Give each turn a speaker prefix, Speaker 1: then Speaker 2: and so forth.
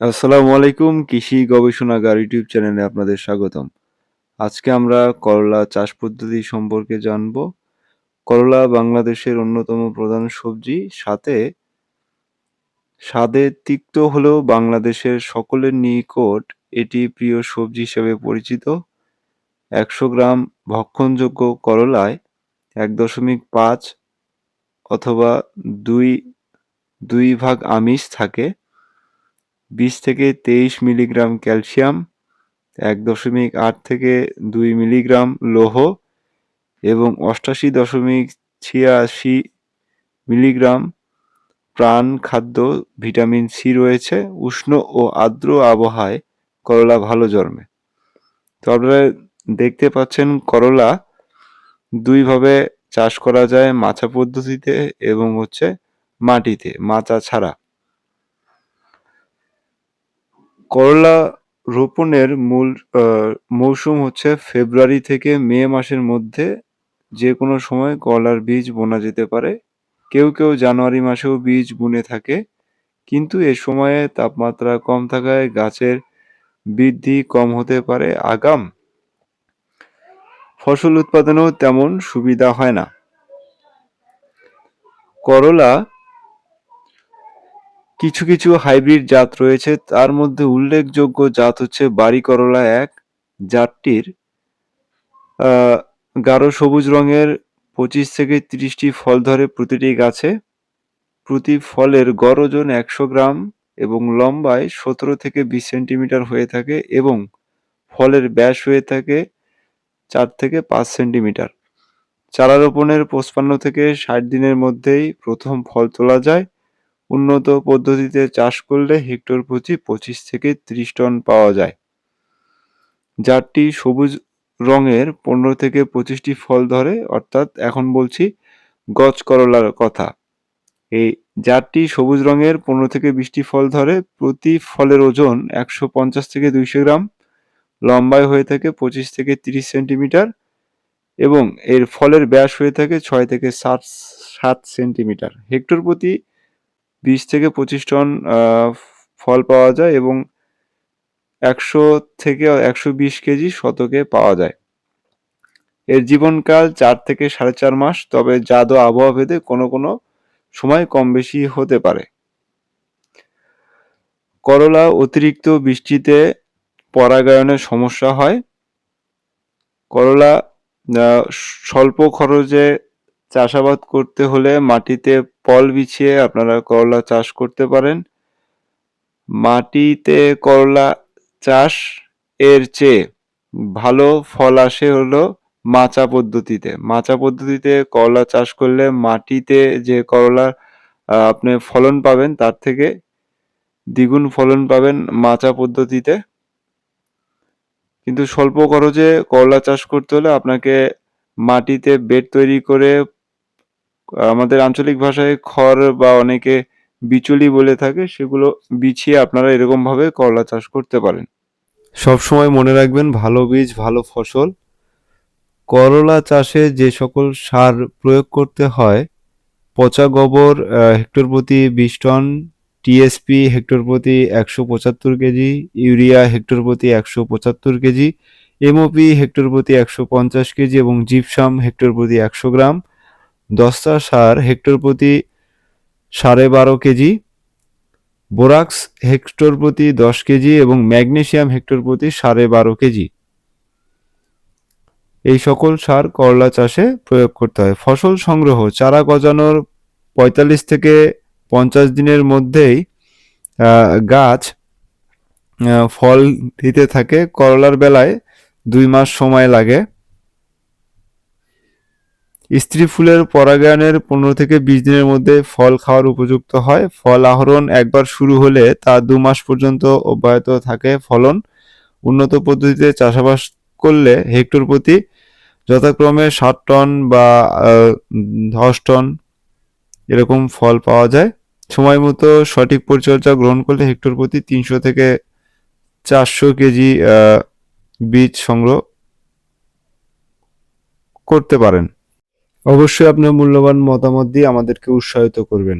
Speaker 1: আসসালামু আলাইকুম, কৃষি গবেষণাগার ইউটিউব চ্যানেলে আপনাদের স্বাগতম। আজকে আমরা করলা চাষ পদ্ধতি সম্পর্কে জানব। করলা বাংলাদেশের অন্যতম প্রধান সবজি, সাথে স্বাদে তিক্ত হলেও বাংলাদেশের সকলের নিকট এটি প্রিয় সবজি হিসেবে পরিচিত। একশো গ্রাম ভক্ষণযোগ্য করলায় এক দশমিক পাঁচ অথবা দুই দুই ভাগ আমিষ থাকে। বিশ থেকে তেইশ মিলিগ্রাম ক্যালসিয়াম, এক দশমিক আট থেকে দুই মিলিগ্রাম লৌহ এবং অষ্টাশি দশমিক ছিয়াশি মিলিগ্রাম প্রাণ খাদ্য, ভিটামিন সি রয়েছে, উষ্ণ ও আর্দ্র আবহাওয়ায় করলা ভালো জন্মে। তো আপনারা দেখতে পাচ্ছেন করলা দুইভাবে চাষ করা যায় মাচা পদ্ধতিতে এবং হচ্ছে মাটিতে, মাচা ছাড়া। করলা রোপণের মূল মৌসুম হচ্ছে ফেব্রুয়ারি থেকে মে মাসের মধ্যে যে কোনো সময় করলার বীজ বোনা যেতে পারে। কেউ কেউ জানুয়ারি মাসেও বীজ বুনে থাকে। কিন্তু এ সময়ে তাপমাত্রা কম থাকায় গাছের বৃদ্ধি কম হতে পারে আগাম। ফসল উৎপাদনেও তেমন সুবিধা হয় না। করলা কিছু কিছু হাইব্রিড জাত রয়েছে। তার মধ্যে উল্লেখযোগ্য জাত হচ্ছে বাড়ি করলা এক। জাতটির গাঢ় সবুজ রঙের পঁচিশ থেকে তিরিশটি ফল ধরে প্রতিটি গাছে। প্রতি ফলের গড় ওজন একশো গ্রাম এবং লম্বায় সতেরো থেকে বিশ সেন্টিমিটার হয়ে থাকে এবং ফলের ব্যাস হয়ে থাকে চার থেকে পাঁচ সেন্টিমিটার। চারা রোপণের পঁচপান্ন থেকে ষাট দিনের মধ্যেই প্রথম ফল তোলা যায়। উন্নত পদ্ধতিতে চাষ করলে হেক্টর প্রতি পঁচিশ থেকে ত্রিশ টন পাওয়া যায়। জারটি সবুজ রঙের, পনেরো থেকে পঁচিশটি ফল ধরে, অর্থাৎ এখন বলছি গজ করলার কথা। এই জারটি সবুজ রঙের, পনেরো থেকে বিশটি ফল ধরে, প্রতি ফলের ওজন একশো পঞ্চাশ থেকে দুইশো গ্রাম, লম্বায় হয়ে থাকে পঁচিশ থেকে তিরিশ সেন্টিমিটার এবং এর ফলের ব্যাস হয়ে থাকে ছয় থেকে সাত সাত সেন্টিমিটার। হেক্টর প্রতি বিশ থেকে পঁচিশ টন ফল পাওয়া যায় এবং একশো থেকে একশো বিশ কেজি শতকে পাওয়া যায়। এর জীবনকাল চার থেকে সাড়ে চার মাস, তবে জাদু আবহাওয়া ভেদে কোনো কোনো সময় কম বেশি হতে পারে। করলা অতিরিক্ত বৃষ্টিতে পরাগায়নের সমস্যা হয়। করলা স্বল্প খরচে চাষাবাদ করতে হলে মাটিতে পল বিছিয়ে আপনারা করলা চাষ করতে পারেন। মাটিতে করলা চাষ এর চেয়ে ভালো ফল আসে হলো মাচা পদ্ধতিতে। মাচা পদ্ধতিতে করলা চাষ করলে মাটিতে যে করলা আপনি ফলন পাবেন তার থেকে দ্বিগুণ ফলন পাবেন মাচা পদ্ধতিতে। কিন্তু স্বল্প খরচে করলা চাষ করতে হলে আপনাকে মাটিতে বেড তৈরি করে আমাদের আঞ্চলিক ভাষায় খড় বা অনেকে বিচুলি বলে থাকে, সেগুলো বিছিয়ে আপনারা এরকমভাবে করলা চাষ করতে পারেন। সব সময় মনে রাখবেন, ভালো বীজ, ভালো ফসল। করলা চাষে যে সকল সার প্রয়োগ করতে হয়, পচা গোবর হেক্টর প্রতি বিশ টন টিএসপি হেক্টর প্রতি একশো পঁচাত্তর কেজি, ইউরিয়া হেক্টর প্রতি একশো পঁচাত্তর কেজি এমওপি হেক্টর প্রতি একশো পঞ্চাশ কেজি এবং জিপসাম হেক্টর প্রতি একশো গ্রাম। দস্তা সার হেক্টর প্রতি সাড়ে বারো কেজি, বোরাক্স হেক্টর প্রতি দশ কেজি এবং ম্যাগনেশিয়াম হেক্টর প্রতি সাড়ে বারো কেজি। এই সকল সার করলা চাষে প্রয়োগ করতে হয়। ফসল সংগ্রহ, চারা গজানোর পঁয়তাল্লিশ থেকে পঞ্চাশ দিনের মধ্যেই গাছ ফল দিতে থাকে। করলার বেলায় দুই মাস সময় লাগে। স্ত্রী ফুলের পরাগায়নের পনেরো থেকে বিশ দিনের মধ্যে ফল খাওয়ার উপযুক্ত হয়। ফল আহরণ একবার শুরু হলে তা দু মাস পর্যন্ত অব্যাহত থাকে ফলন। উন্নত পদ্ধতিতে চাষাবাস করলে হেক্টর প্রতি যথাক্রমে ষাট টন বা দশ টন এরকম ফল পাওয়া যায়। সময় মতো সঠিক পরিচর্যা গ্রহণ করলে হেক্টর প্রতি তিনশো থেকে চারশো কেজি বীজ সংগ্রহ করতে পারেন। অবশ্যই আপনার মূল্যবান মতামত দিয়ে আমাদেরকে উৎসাহিত করবেন।